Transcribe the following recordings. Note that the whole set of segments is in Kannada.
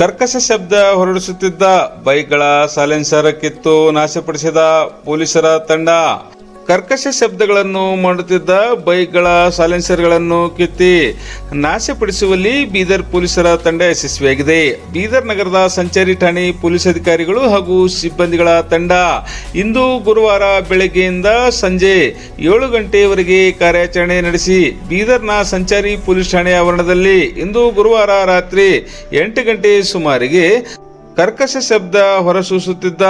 ಕರ್ಕಶ ಶಬ್ದ ಹೊರಡಿಸುತ್ತಿದ್ದ ಬೈಕ್ಗಳ ಸೈಲೆನ್ಸರ್ ಕಿತ್ತು ನಾಶಪಡಿಸಿದ ಪೊಲೀಸರ ತಂಡ. ಕರ್ಕಶ ಶಬ್ದಗಳನ್ನು ಮಾಡುತ್ತಿದ್ದ ಬೈಕ್ಗಳ ಸೈಲೆನ್ಸರ್ಗಳನ್ನು ಕಿತ್ತಿ ನಾಶಪಡಿಸುವಲ್ಲಿ ಬೀದರ್ ಪೊಲೀಸರ ತಂಡ ಯಶಸ್ವಿಯಾಗಿದೆ. ಬೀದರ್ ನಗರದ ಸಂಚಾರಿ ಠಾಣೆ ಪೊಲೀಸ್ ಅಧಿಕಾರಿಗಳು ಹಾಗೂ ಸಿಬ್ಬಂದಿಗಳ ತಂಡ ಇಂದು ಗುರುವಾರ ಬೆಳಗ್ಗೆಯಿಂದ ಸಂಜೆ ಏಳು ಗಂಟೆಯವರೆಗೆ ಕಾರ್ಯಾಚರಣೆ ನಡೆಸಿ ಬೀದರ್ನ ಸಂಚಾರಿ ಪೊಲೀಸ್ ಠಾಣೆ ಆವರಣದಲ್ಲಿ ಇಂದು ಗುರುವಾರ ರಾತ್ರಿ ಎಂಟು ಗಂಟೆ ಸುಮಾರಿಗೆ ಕರ್ಕಶ ಶಬ್ದ ಹೊರಸೂಸುತ್ತಿದ್ದ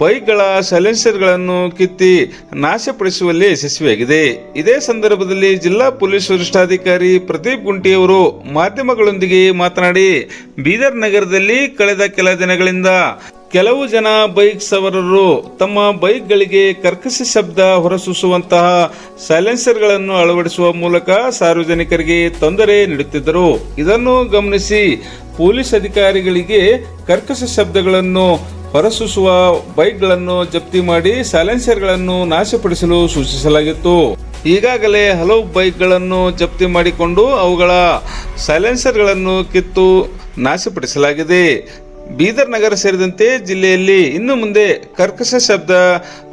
ಬೈಕ್ಗಳ ಸೈಲೆನ್ಸರ್ಗಳನ್ನು ಕಿತ್ತಿ ನಾಶಪಡಿಸುವಲ್ಲಿ ಯಶಸ್ವಿಯಾಗಿದೆ. ಇದೇ ಸಂದರ್ಭದಲ್ಲಿ ಜಿಲ್ಲಾ ಪೊಲೀಸ್ ವರಿಷ್ಠಾಧಿಕಾರಿ ಪ್ರದೀಪ್ ಗುಂಟಿಯವರು ಮಾಧ್ಯಮಗಳೊಂದಿಗೆ ಮಾತನಾಡಿ, ಬೀದರ್ ನಗರದಲ್ಲಿ ಕಳೆದ ಕೆಲ ದಿನಗಳಿಂದ ಕೆಲವು ಜನ ಬೈಕ್ ಸವಾರರು ತಮ್ಮ ಬೈಕ್ಗಳಿಗೆ ಕರ್ಕಶ ಶಬ್ದ ಹೊರಸೂಸುವಂತಹ ಸೈಲೆನ್ಸರ್ಗಳನ್ನು ಅಳವಡಿಸುವ ಮೂಲಕ ಸಾರ್ವಜನಿಕರಿಗೆ ತೊಂದರೆ ನೀಡುತ್ತಿದ್ದರು. ಇದನ್ನು ಗಮನಿಸಿ ಪೊಲೀಸ್ ಅಧಿಕಾರಿಗಳಿಗೆ ಕರ್ಕಶ ಶಬ್ದಗಳನ್ನು ಹೊರಸೂಸುವ ಬೈಕ್ಗಳನ್ನು ಜಪ್ತಿ ಮಾಡಿ ಸೈಲೆನ್ಸರ್ಗಳನ್ನು ನಾಶಪಡಿಸಲು ಸೂಚಿಸಲಾಗಿತ್ತು. ಈಗಾಗಲೇ ಹಲವು ಬೈಕ್ಗಳನ್ನು ಜಪ್ತಿ ಮಾಡಿಕೊಂಡು ಅವುಗಳ ಸೈಲೆನ್ಸರ್ಗಳನ್ನು ಕಿತ್ತು ನಾಶಪಡಿಸಲಾಗಿದೆ. ಬೀದರ್ ನಗರ ಸೇರಿದಂತೆ ಜಿಲ್ಲೆಯಲ್ಲಿ ಇನ್ನು ಮುಂದೆ ಕರ್ಕಶ ಶಬ್ದ,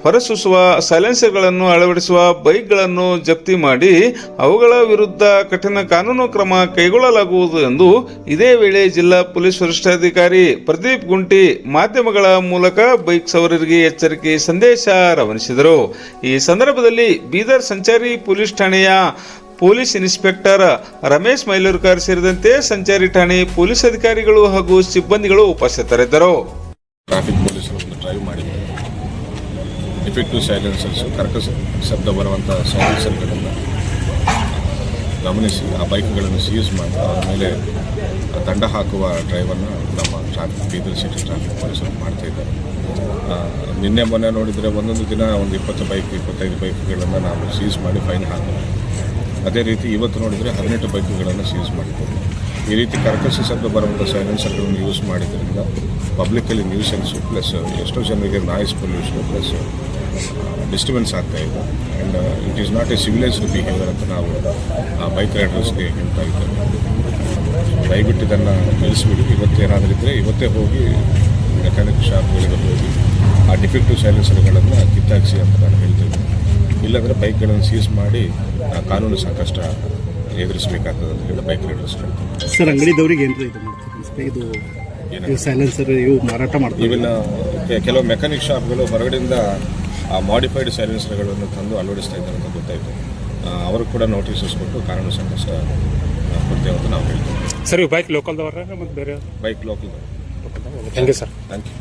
ಹೊರಸೂಸುವ, ಸೈಲೆನ್ಸರ್ಗಳನ್ನು ಅಳವಡಿಸುವ ಬೈಕ್ಗಳನ್ನು ಜಪ್ತಿ ಮಾಡಿ ಅವುಗಳ ವಿರುದ್ಧ ಕಠಿಣ ಕಾನೂನು ಕ್ರಮ ಕೈಗೊಳ್ಳಲಾಗುವುದು ಎಂದು ಇದೇ ವೇಳೆ ಜಿಲ್ಲಾ ಪೊಲೀಸ್ ವರಿಷ್ಠಾಧಿಕಾರಿ ಪ್ರದೀಪ್ ಗುಂಟಿ ಮಾಧ್ಯಮಗಳ ಮೂಲಕ ಬೈಕ್ ಸವಾರರಿಗೆ ಎಚ್ಚರಿಕೆ ಸಂದೇಶ ರವಾನಿಸಿದರು. ಈ ಸಂದರ್ಭದಲ್ಲಿ ಬೀದರ್ ಸಂಚಾರಿ ಪೊಲೀಸ್ ಠಾಣೆಯ ಪೊಲೀಸ್ ಇನ್ಸ್ಪೆಕ್ಟರ್ ರಮೇಶ್ ಮೈಲೂರ್ಕರ್ ಸೇರಿದಂತೆ ಸಂಚಾರಿ ಠಾಣೆ ಪೊಲೀಸ್ ಅಧಿಕಾರಿಗಳು ಹಾಗೂ ಸಿಬ್ಬಂದಿಗಳು ಉಪಸ್ಥಿತರಿದ್ದರು. ಟ್ರಾಫಿಕ್ ಪೊಲೀಸರು ಡ್ರೈವ್ ಮಾಡಿ ಇಫೆಕ್ಟಿವ್ ಸೈಲೆನ್ಸರ್ಸ್ ಕರ್ಕಶ ಶಬ್ದ ಬರುವಂಥ ಸೈಲೆನ್ಸರ್ಗಳನ್ನು ಗಮನಿಸಿ, ಆ ಬೈಕ್ಗಳನ್ನು ಸೀಸ್ ಮಾಡಿ, ಅದರ ಮೇಲೆ ದಂಡ ಹಾಕುವ ಡ್ರೈವರ್ನ ನಮ್ಮ ಟ್ರಾಫಿಕ್ ಬೀದರ್ ಸಿಟಿ ಟ್ರಾಫಿಕ್ ಪೊಲೀಸರು ಮಾಡ್ತಾ ಇದ್ದಾರೆ. ನಿನ್ನೆ ಮೊನ್ನೆ ನೋಡಿದರೆ ಒಂದೊಂದು ದಿನ ಒಂದು ಇಪ್ಪತ್ತು ಬೈಕ್, ಇಪ್ಪತ್ತೈದು ಬೈಕ್ಗಳನ್ನು ನಾವು ಸೀಸ್ ಮಾಡಿ ಫೈನ್ ಹಾಕಿದ್ವಿ ಅದೇ ರೀತಿ ಇವತ್ತು ನೋಡಿದರೆ ಹದಿನೆಂಟು ಬೈಕ್ಗಳನ್ನು ಸೀಸ್ ಮಾಡಿದ್ದಾರೆ. ಈ ರೀತಿ ಕರ್ಕಶ ಶಬ್ದ ಬರುವಂಥ ಸೈಲೆನ್ಸರ್ಗಳನ್ನು ಯೂಸ್ ಮಾಡಿದ್ದರಿಂದ ಪಬ್ಲಿಕಲ್ಲಿ ನ್ಯೂಸೆನ್ಸು ಪ್ಲಸ್ ಎಷ್ಟೋ ಜನರಿಗೆ ನಾಯ್ಸ್ ಪೊಲ್ಯೂಷನ್ ಪ್ಲಸ್ ಡಿಸ್ಟರ್ಬೆನ್ಸ್ ಆಗ್ತಾ ಇದೆ. And it is not a civilised behaviour ಅಂತ ನಾವು, ಆ ಬೈಕ್ ರೈಡರ್ಸ್ಗೆ ಹೇಳ್ತಾ ಇದ್ದೇವೆ. ದಯವಿಟ್ಟು ಇದನ್ನು ನಿಲ್ಲಿಸ್ಬಿಡಿ. ಇವತ್ತೇನಾದರೂ ಇದ್ದರೆ ಇವತ್ತೇ ಹೋಗಿ ಮೆಕ್ಯಾನಿಕ್ ಶಾಪ್ಗಳಿಗೆ ಹೋಗಿ ಆ ಡಿಫೆಕ್ಟಿವ್ ಸೈಲೆನ್ಸರ್ಗಳನ್ನು ಕಿತ್ತಾಕ್ಸಿ ಅಂತ ನಾನು ಹೇಳ್ತೇನೆ. ಇಲ್ಲಾಂದರೆ ಬೈಕ್ಗಳನ್ನು ಸೀಸ್ ಮಾಡಿ ಕಾನೂನು ಸಂಕಷ್ಟ ಎದುರಿಸಬೇಕಾಗ್ತದೆ ಅಂತ ಹೇಳಿ ಬೈಕ್ ರೈಡರ್ಸ್ ಹೇಳ್ತಾರೆ ಸರ್ ಅಂಗಡಿದವ್ರಿಗೆ ಏನ್ರಿ ಇದು ಮಾಡ್ತಾರೆ? ಇದು ಸೈಲೆನ್ಸರ್ ಇವು ಮಾರಾಟ ಮಾಡ್ತೀವಿ ಇವನ್ನ ಕೆಲವು ಮೆಕ್ಯಾನಿಕ್ ಶಾಪ್ಗಳು ಹೊರಗಡೆಯಿಂದ ಆ ಮಾಡಿಫೈಡ್ ಸೈಲೆನ್ಸರ್ಗಳನ್ನು ತಂದು ಅಳವಡಿಸ್ತಾ ಇದ್ದಾರೆ ಅಂತ ಗೊತ್ತಾಯಿತು. ಅವರು ಕೂಡ ನೋಟಿಸಸ್ ಕೊಟ್ಟು ಕಾನೂನು ಸಂಕಷ್ಟ ಕೊಡ್ತೇವೆ ಅಂತ ನಾವು ಹೇಳ್ತೀವಿ. ಸರ್ ಇವು ಬೈಕ್ ಲೋಕಲ್ದವ್ರ ಮತ್ತು ಬೇರೆ ಬೈಕ್ ಲೋಕಲ್ ಯು ಸರ್ ಥ್ಯಾಂಕ್ ಯು